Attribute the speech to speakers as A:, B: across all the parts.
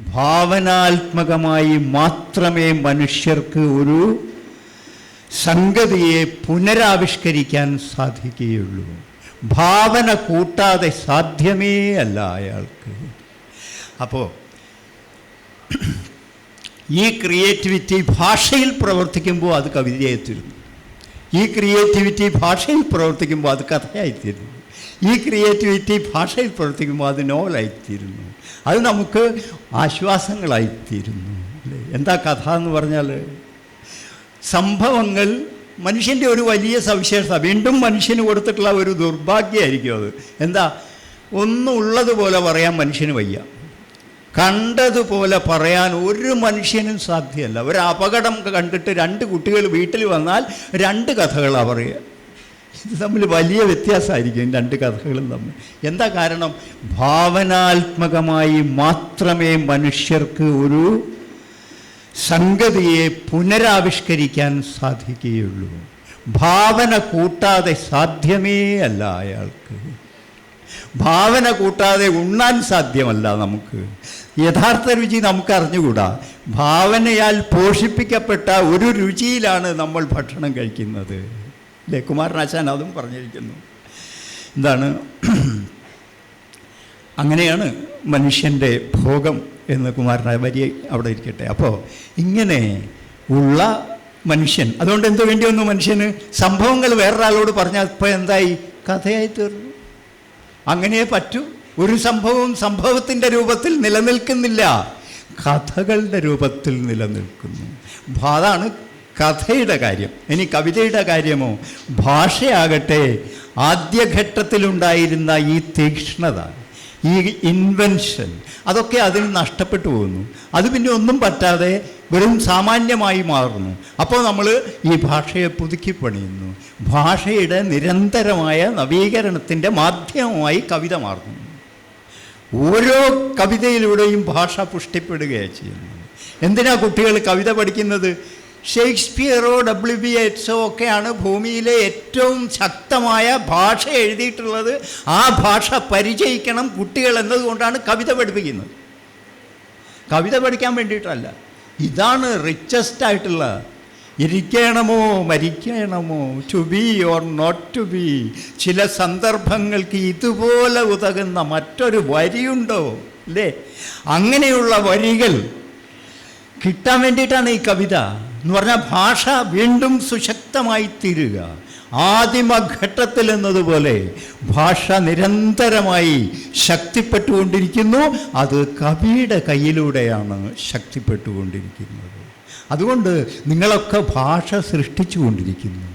A: ഭാവനാത്മകമായി മാത്രമേ മനുഷ്യർക്ക് ഒരു സംഗതിയെ പുനരാവിഷ്കരിക്കാൻ സാധിക്കുകയുള്ളൂ. ഭാവന കൂട്ടാതെ സാധ്യമേ അല്ല അയാൾക്ക്. അപ്പോൾ ഈ ക്രിയേറ്റിവിറ്റി ഭാഷയിൽ പ്രവർത്തിക്കുമ്പോൾ അത് കവിതയായിത്തീരുന്നു. ഈ ക്രിയേറ്റിവിറ്റി ഭാഷയിൽ പ്രവർത്തിക്കുമ്പോൾ അത് കഥയായിത്തീരുന്നു. ഈ ക്രിയേറ്റിവിറ്റി ഭാഷയിൽ പ്രവർത്തിക്കുമ്പോൾ അത് നോവലായിത്തീരുന്നു. അത് നമുക്ക് ആശ്വാസങ്ങളായിത്തീരുന്നു അല്ലേ? എന്താ കഥ എന്ന് പറഞ്ഞാൽ സംഭവങ്ങൾ മനുഷ്യന്റെ ഒരു വലിയ സവിശേഷത വീണ്ടും മനുഷ്യന് കൊടുത്തിട്ടുള്ള ഒരു ദുർഭാഗ്യമായിരിക്കും അത്. എന്താ? ഒന്നും ഉള്ളതുപോലെ പറയാൻ മനുഷ്യന് വയ്യ. കണ്ടതുപോലെ പറയാൻ ഒരു മനുഷ്യനും സാധ്യമല്ല. ഒരു അപകടം കണ്ടിട്ട് രണ്ട് കുട്ടികൾ വീട്ടിൽ വന്നാൽ രണ്ട് കഥകളാണ് പറയുക. ഇത് തമ്മിൽ വലിയ വ്യത്യാസമായിരിക്കും രണ്ട് കഥകളും തമ്മിൽ. എന്താ കാരണം? ഭാവനാത്മകമായി മാത്രമേ മനുഷ്യർക്ക് ഒരു സംഗതിയെ പുനരാവിഷ്കരിക്കാൻ സാധിക്കുകയുള്ളൂ. ഭാവന കൂട്ടാതെ സാധ്യമേ അല്ല അയാൾക്ക്. ഭാവന കൂട്ടാതെ ഉണ്ണാൻ സാധ്യമല്ല നമുക്ക്. യഥാർത്ഥ രുചി നമുക്ക് അറിഞ്ഞുകൂടാ ഭാവനയാൽ പോഷിപ്പിക്കപ്പെട്ട ഒരു രുചിയിലാണ് നമ്മൾ ഭക്ഷണം കഴിക്കുന്നത്. അല്ലേ കുമാരനാശാൻ അതും പറഞ്ഞിരിക്കുന്നു. എന്താണ്? അങ്ങനെയാണ് മനുഷ്യന്റെ ഭോഗം എന്ന് കുമാരനായ വരി അവിടെ ഇരിക്കട്ടെ. അപ്പോൾ ഇങ്ങനെ ഉള്ള മനുഷ്യൻ അതുകൊണ്ട് എന്തു വേണ്ടി വന്നു മനുഷ്യന്? സംഭവങ്ങൾ വേറൊരാളോട് പറഞ്ഞാൽ ഇപ്പോൾ എന്തായി? കഥയായി തീർന്നു. അങ്ങനെ പറ്റൂ. ഒരു സംഭവവും സംഭവത്തിന്റെ രൂപത്തിൽ നിലനിൽക്കുന്നില്ല. കഥകളുടെ രൂപത്തിൽ നിലനിൽക്കുന്നു. അതാണ് കഥയുടെ കാര്യം. ഇനി കവിതയുടെ കാര്യമോ? ഭാഷയാകട്ടെ ആദ്യഘട്ടത്തിലുണ്ടായിരുന്ന ഈ തീക്ഷ്ണത ഈ ഇൻവെൻഷൻ അതൊക്കെ അതിൽ നഷ്ടപ്പെട്ടു പോകുന്നു. അത് പിന്നെ ഒന്നും പറ്റാതെ വെറും സാമാന്യമായി മാറുന്നു. അപ്പോൾ നമ്മൾ ഈ ഭാഷയെ പുതുക്കി പണിയുന്നു. ഭാഷയുടെ നിരന്തരമായ നവീകരണത്തിന്റെ മാധ്യമമായി കവിത മാറുന്നു. ഓരോ കവിതയിലൂടെയും ഭാഷ പുഷ്ടിപ്പെടുകയാണ് ചെയ്യുന്നത്. എന്തിനാ കുട്ടികൾ കവിത പഠിക്കുന്നത്? ഷേക്സ്പിയറോ ഡബ്ല്യു ബി എറ്റ്സോ ഒക്കെയാണ് ഭൂമിയിലെ ഏറ്റവും ശക്തമായ ഭാഷ എഴുതിയിട്ടുള്ളത്. ആ ഭാഷ പരിചയിക്കണം കുട്ടികൾ എന്നതുകൊണ്ടാണ് കവിത പഠിപ്പിക്കുന്നത്. കവിത പഠിക്കാൻ വേണ്ടിയിട്ടല്ല. ഇതാണ് റിച്ചസ്റ്റ് ആയിട്ടുള്ള ഇരിക്കണമോ മരിക്കണമോ to be or not to be ചില സന്ദർഭങ്ങൾക്ക് ഇതുപോലെ ഉതകുന്ന മറ്റൊരു വരിയുണ്ടോ? അല്ലേ? അങ്ങനെയുള്ള വരികൾ കിട്ടാൻ വേണ്ടിയിട്ടാണ് ഈ കവിത. എന്ന് പറഞ്ഞാൽ ഭാഷ വീണ്ടും സുശക്തമായി തീരുക. ആദിമഘട്ടത്തിൽ എന്നതുപോലെ ഭാഷ നിരന്തരമായി ശക്തിപ്പെട്ടുകൊണ്ടിരിക്കുന്നു. അത് കവിയുടെ കയ്യിലൂടെയാണ് ശക്തിപ്പെട്ടുകൊണ്ടിരിക്കുന്നത്. അതുകൊണ്ട് നിങ്ങളൊക്കെ ഭാഷ സൃഷ്ടിച്ചുകൊണ്ടിരിക്കുന്നു.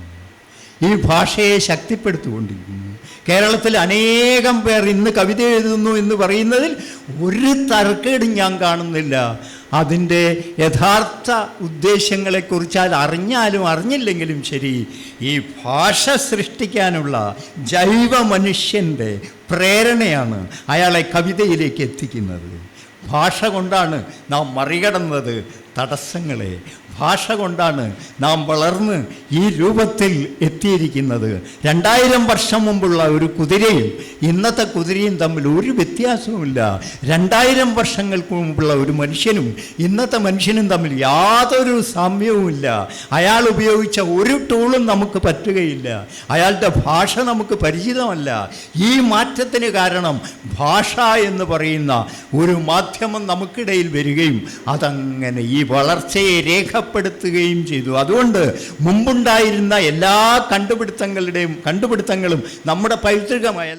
A: ഈ ഭാഷയെ ശക്തിപ്പെടുത്തുകൊണ്ടിരിക്കുന്നു കേരളത്തിൽ അനേകം പേർ ഇന്ന് കവിത എഴുതുന്നു എന്ന് പറയുന്നതിൽ ഒരു തർക്കേടും ഞാൻ കാണുന്നില്ല. അതിന്റെ യഥാർത്ഥ ഉദ്ദേശങ്ങളെക്കുറിച്ച് അത് അറിഞ്ഞാലും അറിഞ്ഞില്ലെങ്കിലും ശരി ഈ ഭാഷ സൃഷ്ടിക്കാനുള്ള ജൈവ മനുഷ്യന്റെ പ്രേരണയാണ് അയാളെ കവിതയിലേക്ക് എത്തിക്കുന്നത്. ഭാഷ കൊണ്ടാണ് നാം മറികടന്നത്. തടസ്സങ്ങളെ ഭാഷ കൊണ്ടാണ് നാം വളർന്ന് ഈ രൂപത്തിൽ എത്തിയിരിക്കുന്നത്. രണ്ടായിരം വർഷം മുമ്പുള്ള ഒരു കുതിരയും ഇന്നത്തെ കുതിരയും തമ്മിൽ ഒരു വ്യത്യാസവുമില്ല. രണ്ടായിരം വർഷങ്ങൾക്ക് മുമ്പുള്ള ഒരു മനുഷ്യനും ഇന്നത്തെ മനുഷ്യനും തമ്മിൽ യാതൊരു സാമ്യവുമില്ല. അയാൾ ഉപയോഗിച്ച ഒരു ടൂളും നമുക്ക് പറ്റുകയില്ല. അയാളുടെ ഭാഷ നമുക്ക് പരിചിതമല്ല. ഈ മാറ്റത്തിന് കാരണം ഭാഷ എന്ന് പറയുന്ന ഒരു മാധ്യമം നമുക്കിടയിൽ വരികയും അതങ്ങനെ ഈ വളർച്ചയെ രേഖപ്പെടുത്തുകയും ചെയ്തു. അതുകൊണ്ട് മുമ്പുണ്ടായിരുന്ന എല്ലാ കണ്ടുപിടുത്തങ്ങളുടെയും കണ്ടുപിടുത്തങ്ങളും നമ്മുടെ പൈതൃകമായ